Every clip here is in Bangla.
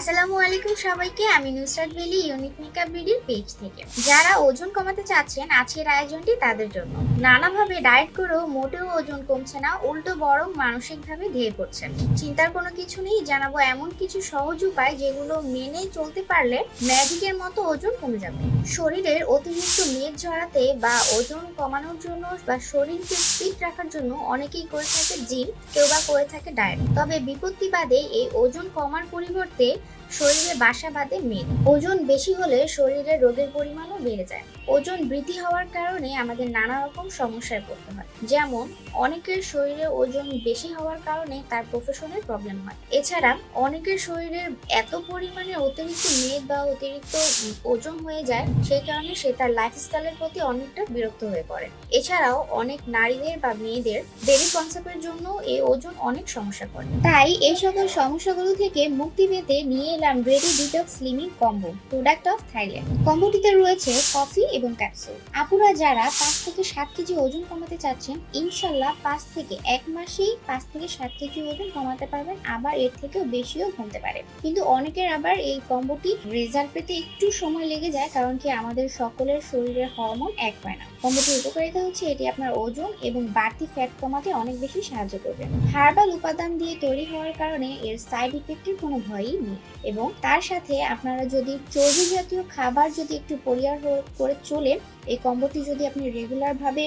আসসালামু আলাইকুম সবাইকে। আমি নুসরাত বেলি ইউনিক মেকআপ বিডির পেজ থেকে। যারা ওজন কমাতে চাচ্ছেন, আজকের আয়োজনটি তাদের জন্য। নানাভাবে ডায়েট করেও মোটেও ওজন কমছে না, উল্টো বরং মানসিকভাবে ধেয়ে পড়ছেন চিন্তার কোনো কিছু নেই, জানাব এমন কিছু সহজ উপায় যেগুলো মেনে চলতে পারলে ম্যাজিকের মতো ওজন কমে যাবে। শরীরের অতিরিক্ত মেদ ঝরাতে বা ওজন কমানোর জন্য বা শরীরকে ফিট রাখার জন্য অনেকেই করে থাকে জিম কেউ বা করে থাকে ডায়েট তবে বিপত্তি বাদে এই ওজন কমার পরিবর্তে শরীরে বাসা বাঁধে মেদ। ওজন বেশি হলে শরীরে রোগের পরিমাণও বেড়ে যায়। ওজন বৃদ্ধি হওয়ার কারণে আমাদের নানা রকম সমস্যায় পড়তে হয়। যেমন, অনেকের শরীরে ওজন বেশি হওয়ার কারণে তার প্রফেশনের প্রবলেম হয়। এছাড়া, অনেকের শরীরে এত পরিমাণে অতিরিক্ত মেদ বা অতিরিক্ত ওজন হয়ে যায়, সেই কারণে সে তার লাইফস্টাইলের প্রতি অনেকটা বিরক্ত হয়ে পড়ে। এছাড়াও, অনেক নারীদের বা মেয়েদের বেবি কনসেপ্টের জন্য এই ওজন অনেক সমস্যা করে। তাই এই সকল সমস্যাগুলো থেকে মুক্তি পেতে নিয়ে এলাম ready detox slimming combo product of Thailand কম্বোটিতে রয়েছে কফি এবং ক্যাপসুল আপুরা যারা পাঁচ থেকে সাত কেজি ওজন কমাতে চাচ্ছেন, ইনশাল্লাহ পাঁচ থেকে এক মাসেই পাঁচ থেকে সাত কেজি ওজন কমাতে পারবেন, আবার এর থেকেও বেশিও কমতে পারে। কিন্তু অনেকের আবার এই কম্বোটি রেজাল্ট পেতে একটু সময় লেগে যায়, কারণ কি আমাদের সকলের শরীরের হরমোন এক হয় না। কম্বোটির উপকারিতা হচ্ছে এটি আপনার ওজন এবং বাড়তি ফ্যাট কমাতে অনেক বেশি সাহায্য করবে। হার্বাল উপাদান দিয়ে তৈরি হওয়ার কারণে এর সাইড ইফেক্টের কোনো ভয়ই নেই। এবং তার সাথে আপনারা যদি চর্বি জাতীয় খাবার যদি একটু পরিহার করে চলে এই কম্বোটি যদি আপনি রেগুলারভাবে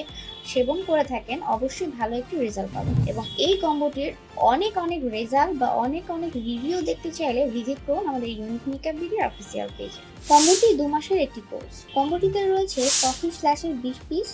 সেবন করে থাকেন, অবশ্যই ভালো একটি রেজাল্ট পাবেন। এবং এই কম্বোটির অনেক অনেক রেজাল্ট বা অনেক অনেক রিভিউ দেখতে চাইলে ভিজিট করুন আমাদের ইউনিক মেকআপ ভিডিওর অফিসিয়াল পেজে কম্বোটি দু মাসের একটি কোর্স কম্বোটিতে রয়েছে কফি স্ল্যাশের বিশ পিস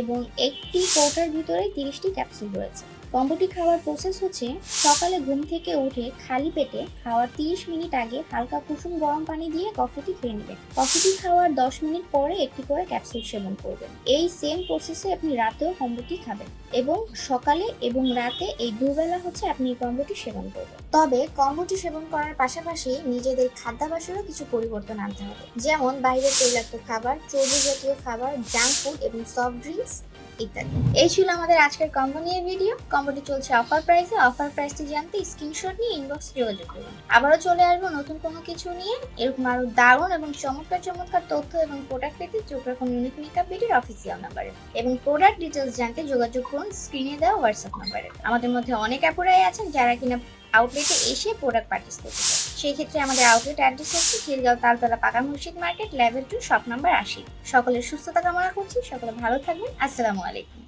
এবং একটি কৌটার ভিতরে তিরিশটি ক্যাপসুল রয়েছে। কম্বোটি খাওয়ার প্রসেস হচ্ছে সকালে ঘুম থেকে উঠে খালি পেটে খাওয়ার তিরিশ মিনিট আগে হালকা কুসুম গরম পানি দিয়ে কফিটি খেয়ে নেবেন। কফিটি খাওয়ার দশ মিনিট পরে একটি করে ক্যাপসুল সেবন করবেন। এই সেম প্রসেসে আপনি রাতেও কম্বোটি খাবেন এবং সকালে এবং রাতে এই দুবেলা হচ্ছে আপনি এই কম্বোটি সেবন করবেন। তবে কম্বোটি সেবন করার পাশাপাশি নিজেদের খাদ্যাভ্যাসেরও কিছু পরিবর্তন আনতে হবে। যেমন বাইরের তৈলাক্ত খাবার, চর্বি জাতীয় খাবার জাঙ্ক ফুড এবং সফট ড্রিঙ্কস ইত্যাদি। এই ছিল আমাদের আজকের কম্বো নিয়ে ভিডিও কম্বোটি চলছে অফার প্রাইসে অফার প্রাইসটি জানতে স্ক্রিনশট নিয়ে ইনবক্স যোগাযোগ করুন। আবারও চলে আসব নতুন কোনো কিছু নিয়ে। এরকম আরও দারুণ এবং চমৎকার চমৎকার তথ্য এবং প্রোডাক্ট পেতে চোখ রাখুন ইউনিক মেকআপ বিটির অফিসিয়াল নাম্বারে এবং প্রোডাক্ট ডিটেলস জানতে যোগাযোগ করুন স্ক্রিনে দেওয়া হোয়াটসঅ্যাপ নাম্বারে আমাদের মধ্যে অনেক অ্যাপুরাই আছেন যারা কিনা আউটলেটে এসে প্রোডাক্ট পার্চেস করতে সেই ক্ষেত্রে আমাদের আউটলেট অ্যাড্রেস হচ্ছে খিলগাঁও তালতলা পাকা মসজিদ market level two shop number আশি। সকলের সুস্থতা কামনা করছি, সকলে ভালো থাকবেন। আসসালামু আলাইকুম।